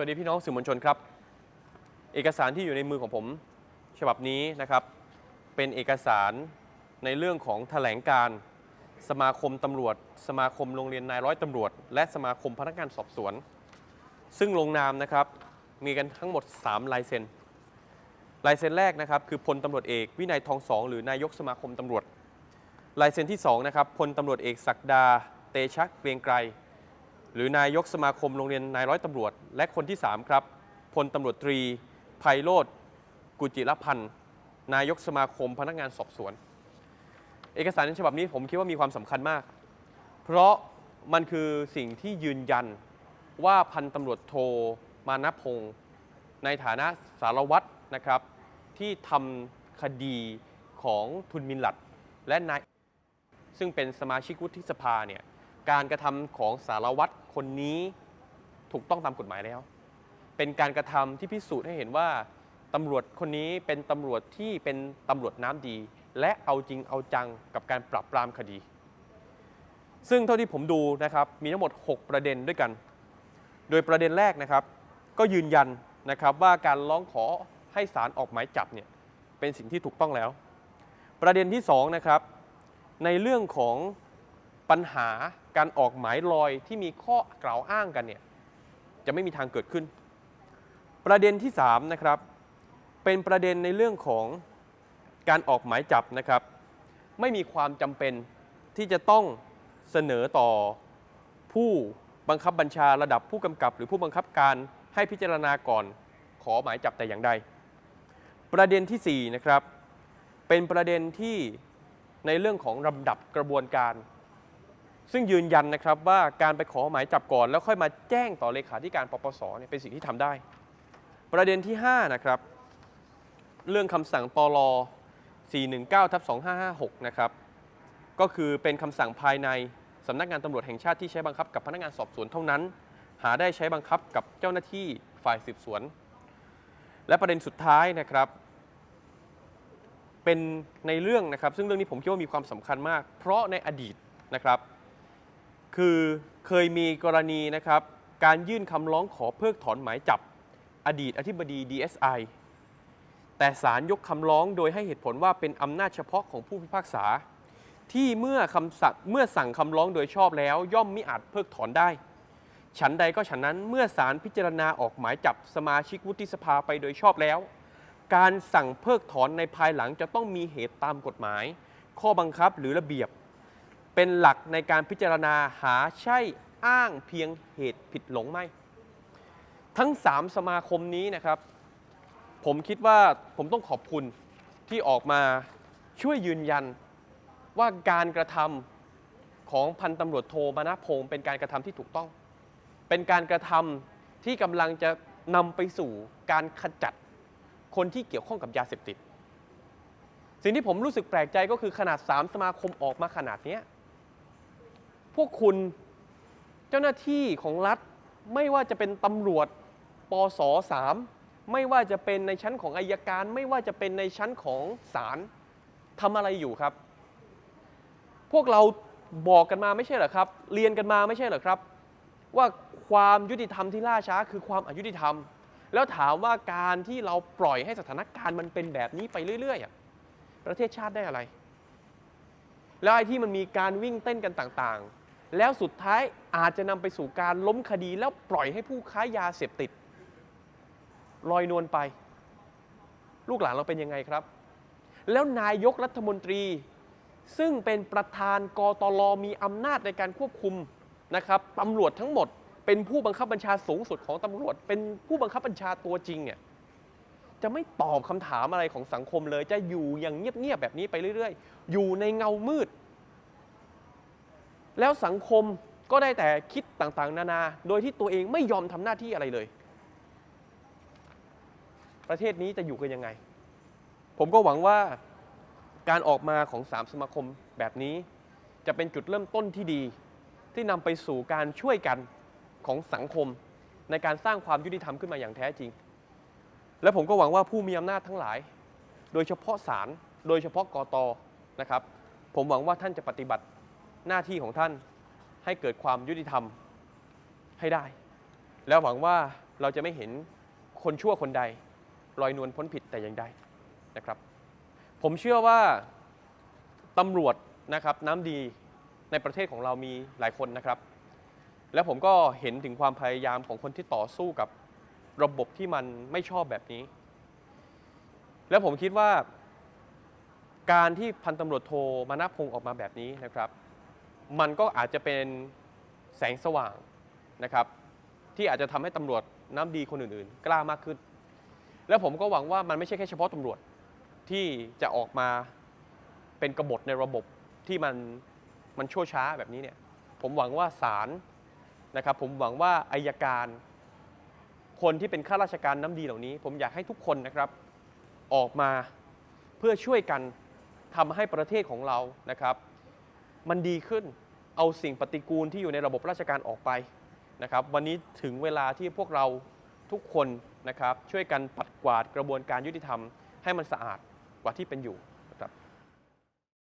วัสดีพี่น้องสื่อมวลชนครับ เอกสารที่อยู่ในมือของผมฉบับนี้นะครับ เป็นเอกสารในเรื่องของแถลงการสมาคมตำรวจ สมาคมโรงเรียนนายร้อยตำรวจ และสมาคมพนักงานสอบสวน ซึ่งลงนามนะครับมีกันทั้งหมด 3 ลายเซ็นลายเซ็นแรกนะครับคือพลตำรวจเอกวินัยทองสองหรือนายกสมาคมตำรวจ ลายเซ็นที่2นะครับพลตำรวจเอกศักดา เตชะเกรียงไกร หรือนายกสมาคมโรงเรียนนายร้อยตำรวจ และคนที่ 3 ครับพลตำรวจตรีไพโรธกุจิรพันธ์นายกสมาคมพนักงานสอบสวน เอกสารฉบับนี้ผมคิดว่ามีความสำคัญมาก เพราะมันคือสิ่งที่ยืนยันว่าพันตำรวจโทมานพงศ์ในฐานะสารวัตรนะครับ ที่ทำคดีของทุนมินหลัด และนายซึ่งเป็นสมาชิกวุฒิสภาเนี่ยการกระทำของสารวัตร คนนี้ถูกต้องตามกฎหมายแล้ว เป็นการกระทำที่พิสูจน์ให้เห็นว่าตำรวจคนนี้เป็นตำรวจที่เป็นตำรวจน้ำดี และเอาจริงเอาจังกับการปราบปรามคดี ซึ่งเท่าที่ผมดูนะครับมีทั้งหมด 6 ประเด็นด้วยกัน โดยประเด็นแรกนะครับ ก็ยืนยันนะครับว่าการร้องขอให้ศาลออกหมายจับเนี่ยเป็นสิ่งที่ถูกต้องแล้ว ประเด็นที่2นะครับในเรื่องของ ปัญหาการออกหมายลอยที่มีข้อกล่าวอ้างกันเนี่ยจะไม่มีทางเกิดขึ้น ประเด็นที่3นะครับเป็นประเด็นในเรื่องของการออกหมายจับนะครับ ไม่มีความจำเป็นที่จะต้องเสนอต่อผู้บังคับบัญชาระดับผู้กำกับ หรือผู้บังคับการให้พิจารณาก่อนขอหมายจับแต่อย่างใด ประเด็นที่4นะครับเป็นประเด็นที่ในเรื่องของลำดับกระบวนการ ซึ่งยืนยันนะครับว่าการไปขอหมายจับก่อน แล้วค่อยมาแจ้งต่อเลขาธิการปปสเนี่ยเป็นสิ่งที่ทำได้ ประเด็นที่ 5 นะครับ เรื่องคำสั่งปล419ทับ2556 นะครับ ก็คือเป็นคำสั่งภายในสำนักงานตำรวจแห่งชาติที่ใช้บังคับกับพนักงานสอบสวนเท่านั้น หาได้ใช้บังคับกับเจ้าหน้าที่ฝ่ายสืบสวน และประเด็นสุดท้ายนะครับเป็นในเรื่องนะครับ ซึ่งเรื่องนี้ผมคิดว่ามีความสำคัญมาก เพราะในอดีตนะครับ คือเคยมีกรณีนะครับ การยื่นคำร้องขอเพิกถอนหมายจับ อดีตอธิบดี DSI แต่ศาลยกคำร้องโดยให้เหตุผลว่าเป็นอำนาจเฉพาะของผู้พิพากษา ที่เมื่อคำสั่งเมื่อสั่งคำร้องโดยชอบแล้ว ย่อมมิอาจเพิกถอนได้ ฉันใดก็ฉันนั้นเมื่อศาลพิจารณาออกหมายจับสมาชิกวุฒิสภาไปโดยชอบแล้ว การสั่งเพิกถอนในภายหลังจะต้องมีเหตุตามกฎหมาย ข้อบังคับหรือระเบียบ เป็นหลักในการพิจารณาหาใช่อ้างเพียงเหตุผิดหลงไหม ทั้ง 3 สมาคมนี้นะครับ ผมคิดว่าผมต้องขอบคุณที่ออกมาช่วยยืนยันว่าการกระทำของพันตำรวจโทมานะพงศ์เป็นการกระทำที่ถูกต้อง เป็นการกระทำที่กำลังจะนำไปสู่การขจัดคนที่เกี่ยวข้องกับยาเสพติด สิ่งที่ผมรู้สึกแปลกใจก็คือขนาด 3 สมาคมออกมาขนาดนี้ วกคุณเจ้าหน้าที่ของรัฐไม่ว่าจะเป็นตำรวจปสสามไม่ว่าจะเป็นในชั้นของอายการ ไม่ว่าจะเป็นในชั้นของศาลทำอะไรอยู่ครับ พวกเราบอกกันมาไม่ใช่เหรอครับ เรียนกันมาไม่ใช่เหรอครับ ว่าความยุติธรรมที่ล่าช้าคือความอายุติธรรม แล้วถามว่าการที่เราปล่อยให้สถานการณ์มันเป็นแบบนี้ไปเรื่อยๆประเทศชาติได้อะไร แล้วไอ้ที่มันมีการวิ่งเต้นกันต่างๆ แล้วสุดท้ายอาจจะนำไปสู่การล้มคดีแล้วปล่อยให้ผู้ค้ายาเสพติด ลอยนวลไป ลูกหลานเราเป็นยังไงครับ แล้วนายกรัฐมนตรี ซึ่งเป็นประธานกตลมีอำนาจในการควบคุมนะครับตำรวจทั้งหมด เป็นผู้บังคับบัญชาสูงสุดของตำรวจ เป็นผู้บังคับบัญชาตัวจริงเนี่ยจะไม่ตอบคำถามอะไรของสังคมเลย จะอยู่อย่างเงียบๆแบบนี้ไปเรื่อย ๆ อยู่ในเงามืด แล้วสังคมก็ได้แต่คิดต่างๆ นานา โดยที่ตัวเองไม่ยอมทำหน้าที่อะไรเลย ประเทศนี้จะอยู่กันยังไง ผมก็หวังว่าการออกมาของสามสมาคมแบบนี้ จะเป็นจุดเริ่มต้นที่ดี ที่นำไปสู่การช่วยกันของสังคม ในการสร้างความยุติธรรมขึ้นมาอย่างแท้จริง และผมก็หวังว่าผู้มีอำนาจทั้งหลาย โดยเฉพาะศาลโดยเฉพาะกตนะครับ ผมหวังว่าท่านจะปฏิบัติ หน้าที่ของท่านให้เกิดความยุติธรรมให้ได้ แล้วหวังว่าเราจะไม่เห็นคนชั่วคนใดลอยนวลพ้นผิดแต่อย่างใดนะครับ ผมเชื่อว่าตำรวจนะครับน้ำดีในประเทศของเรามีหลายคนนะครับ และผมก็เห็นถึงความพยายามของคนที่ต่อสู้กับระบบที่มันไม่ชอบแบบนี้ และผมคิดว่า การที่พันตำรวจโทมานาพงศ์ออกมาแบบนี้นะครับ มันก็อาจจะเป็นแสงสว่างนะครับ ที่อาจจะทำให้ตำรวจน้ำดีคนอื่นๆ กล้ามากขึ้น และผมก็หวังว่ามันไม่ใช่แค่เฉพาะตำรวจที่จะออกมาเป็นกบฏในระบบที่มันมันชั่วช้าแบบนี้เนี่ย ผมหวังว่าศาลนะครับ ผมหวังว่าอายการ คนที่เป็นข้าราชการน้ำดีเหล่านี้ ผมอยากให้ทุกคนนะครับออกมาเพื่อช่วยกันทำให้ประเทศของเรานะครับ มันดีขึ้น เอาสิ่งปฏิกูลที่อยู่ในระบบราชการออกไปนะครับ วันนี้ถึงเวลาที่พวกเราทุกคนนะครับช่วยกันปัดกวาดกระบวนการยุติธรรมให้มันสะอาดกว่าที่เป็นอยู่